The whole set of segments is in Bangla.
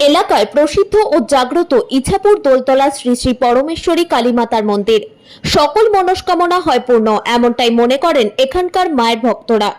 এলাকায় প্রসিদ্ধ ও জাগ্রত ইছাপুর দোলতলা শ্রী শ্রী পরমেশ্বরী কালীমাতার মন্দির। সকল মনস্কামনা হয় পূর্ণ, এমনটাই মনে করেন এখানকার মায়ের ভক্তরা।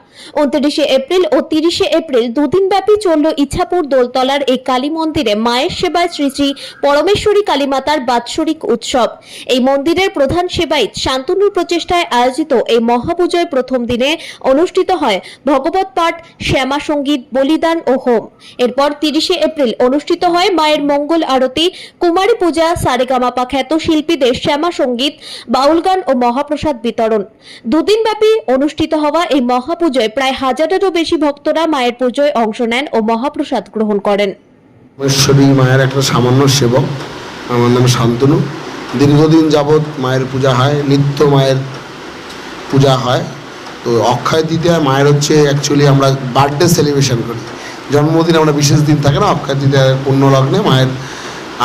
উনত্রিশে এপ্রিল ও তিরিশে এপ্রিল দুদিন ব্যাপী চলল ইছাপুর দোলতলার এই কালী মন্দিরে মায়ের সেবায় শ্রী শ্রী পরমেশ্বরী কালীমাতার বাৎসরিক উৎসব। এই মন্দিরের প্রধান সেবায়িত শান্তনুর প্রচেষ্টায় আয়োজিত এই মহাপূজায় প্রথম দিনে অনুষ্ঠিত হয় ভগবত পাঠ, শ্যামা সংগীত, বলিদান ও হোম। এরপর তিরিশে এপ্রিল অনুষ্ঠিত হয় মায়ের মঙ্গল আরতি, কুমারী পূজা, সারেগামাপা খ্যাত শিল্পীদের শ্যামা সংগীত বাউল গান ও মহাপ্রসাদ বিতরণ। দুদিন ব্যাপী অনুষ্ঠিত হওয়া এই মহাপুজোয় প্রায় হাজারেরও বেশি ভক্তরা মায়ের পুজোয় অংশ নেন ও মহাপ্রসাদ গ্রহণ করেন। পরমেশ্বরী মায়ের একটা সামান্য সেবক। আমার নাম শান্তনু। দীর্ঘদিন যাবৎ মায়ের পূজা হয়, নিত্য মায়ের পূজা হয়। তো অক্ষয় তৃতীয়া মায়ের হচ্ছে অ্যাকচুয়ালি আমরা বার্থডে সেলিব্রেশন করি। জন্মদিন আমরা বিশেষ দিন থাকে না, অক্ষয় তৃতীয়ার পুণ্য লগ্নে মায়ের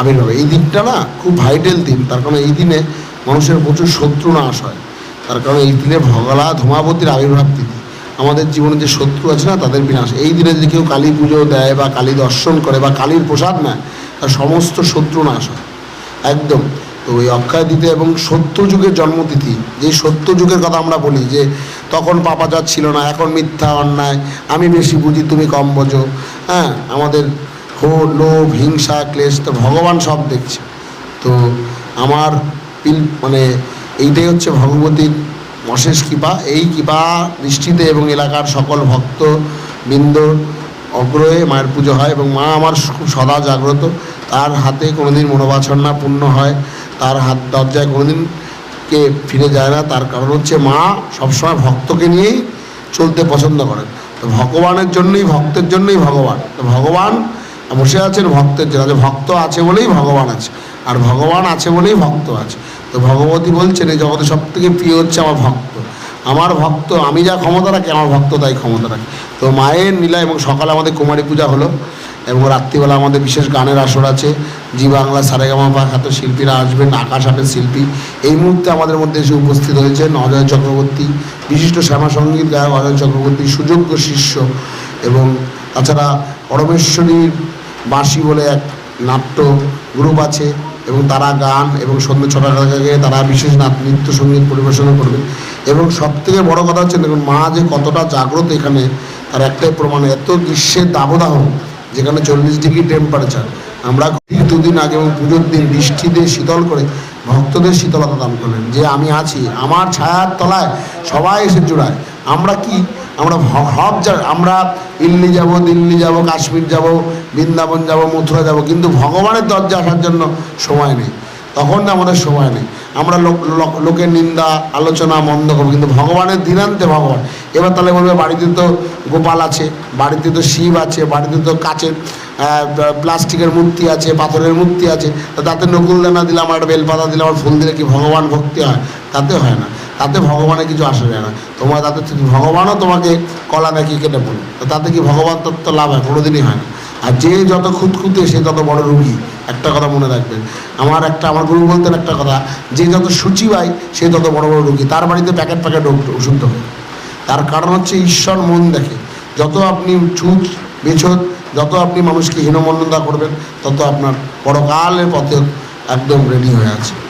আবির্ভাব। এই দিনটা না খুব ভাইটাল দিন। তার কারণ এই দিনে মানুষের প্রচুর শত্রু নাশ হয়। তার কারণ এই দিনে ভগলা ধূমাবতীর আবির্ভাব তিথি আমাদের জীবনে যে শত্রু আছে না, তাদের বিনাশ। এই দিনে যদি কেউ কালী পুজো দেয় বা কালী দর্শন করে বা কালীর প্রসাদ নেয়, তার সমস্ত শত্রু নাশ হয়। একদম। তো ওই অক্ষয় দিতে এবং সত্য যুগের জন্মতিথি, যে সত্য যুগের কথা আমরা বলি, যে তখন পাপাচার ছিল না, এখন মিথ্যা অন্যায়, আমি বেশি বুঝি, তুমি কম বোঝো। হ্যাঁ আমাদের হো লোভ, হিংসা, ক্লেশ, তো ভগবান সব দেখছে। তো আমার মানে এইটাই হচ্ছে ভগবতীর অশেষ কৃপা। এই কৃপা দৃষ্টিতে এবং এলাকার সকল ভক্ত বৃন্দ অগ্রহে মায়ের পুজো হয় এবং মা আমার খুব সদা জাগ্রত। তার হাতে কোনোদিন মনোবাসনা পূর্ণ হয়, তার হাত দরজায় কোনোদিন কে ফিরে যায় না। তার কারণ হচ্ছে মা সবসময় ভক্তকে নিয়েই চলতে পছন্দ করেন। তো ভগবানের জন্যই, ভক্তের জন্যই ভগবান। তো ভগবান বসে আছেন, ভক্তের জন্য। ভক্ত আছে বলেই ভগবান আছে। আর ভগবান আছে বলেই ভক্ত আছে। তো ভগবতী বলছেন, এই জগতে সব থেকে প্রিয় হচ্ছে আমার ভক্ত। আমার ভক্ত, আমি যা ক্ষমতা রাখি, আমার ভক্ত তাই ক্ষমতা রাখি। তো মায়ের নীলা এবং সকালে আমাদের কুমারী পূজা হলো এবং রাত্রিবেলা আমাদের বিশেষ গানের আসর আছে। জি বাংলা সারেগামা বা খ্যাত শিল্পীরা আসবেন, আকাশ আটের শিল্পী। এই মুহূর্তে আমাদের মধ্যে এসে উপস্থিত হয়েছেন অজয় চক্রবর্তী, বিশিষ্ট শ্যামা সংগীত গায়ক অজয় চক্রবর্তী, সুযোগ্য শিষ্য এবং তাছাড়া পরমেশ্বরীর বাঁশি বলে এক নাট্য গ্রুপ আছে। এবং তারা গান এবং সন্ধ্যে ছটা আগে তারা বিশেষ নাচ, নৃত্য, সংগীত পরিবেশনা করবে। এবং সব থেকে বড় কথা হচ্ছে, দেখুন, মা যে কতটা জাগ্রত এখানে, তার একটাই প্রমাণ, এত গ্রীষ্মের দাবদাহ, যেখানে চল্লিশ ডিগ্রি টেম্পারেচার আমরা দুদিন আগে এবং পুজোর দিন বৃষ্টি দিয়ে শীতল করে ভক্তদের শীতলতা দান করলেন। যে আমি আছি, আমার ছায়ার তলায় সবাই এসে জোড়ায়। আমরা কি আমরা যা, আমরা দিল্লি যাব দিল্লি যাব, কাশ্মীর যাব, বৃন্দাবন যাব, মথুরা যাব, কিন্তু ভগবানের দরজা আসার জন্য সময় নেই। তখন আমাদের সময় নেই। আমরা লোক, লোক- লোকের নিন্দা, আলোচনা মন্দ করব, কিন্তু ভগবানের দিনান্তে ভগবান। এবার তাহলে বলবে, বাড়িতে তো গোপাল আছে, বাড়িতে তো শিব আছে, বাড়িতে তো কাচের প্লাস্টিকের মূর্তি আছে, পাথরের মূর্তি আছে তাতে নকুলদানা দিলে আমার একটা বেলপাতা দিলে আমার ফুল দিলে কি ভগবান ভক্তি হয়? তাতে হয় না। তাতে ভগবানের কিছু আসে যায় না। তোমার তাতে ভগবানও তোমাকে কলা দেখিয়ে কেটে পড়ে তাতে কি ভগবান তত্ত্ব লাভ হয়? কোনোদিনই হয় না। আর যে যত খুঁতখুঁতে, সে তত বড় রুগী। একটা কথা মনে রাখবেন। আমার একটা, আমার গুরু বলতেন একটা কথা, যে যত সূচি পায়, সে তত বড় বড় রুগী। তার বাড়িতে প্যাকেট প্যাকেট ওষুধ হয়। তার কারণ হচ্ছে ঈশ্বর মন দেখে। যত আপনি ছুট বেছদ যত আপনি মানুষকে হীনমন্যতা করবেন, তত আপনার পরকালের পথে একদম রেডি হয়ে আছে।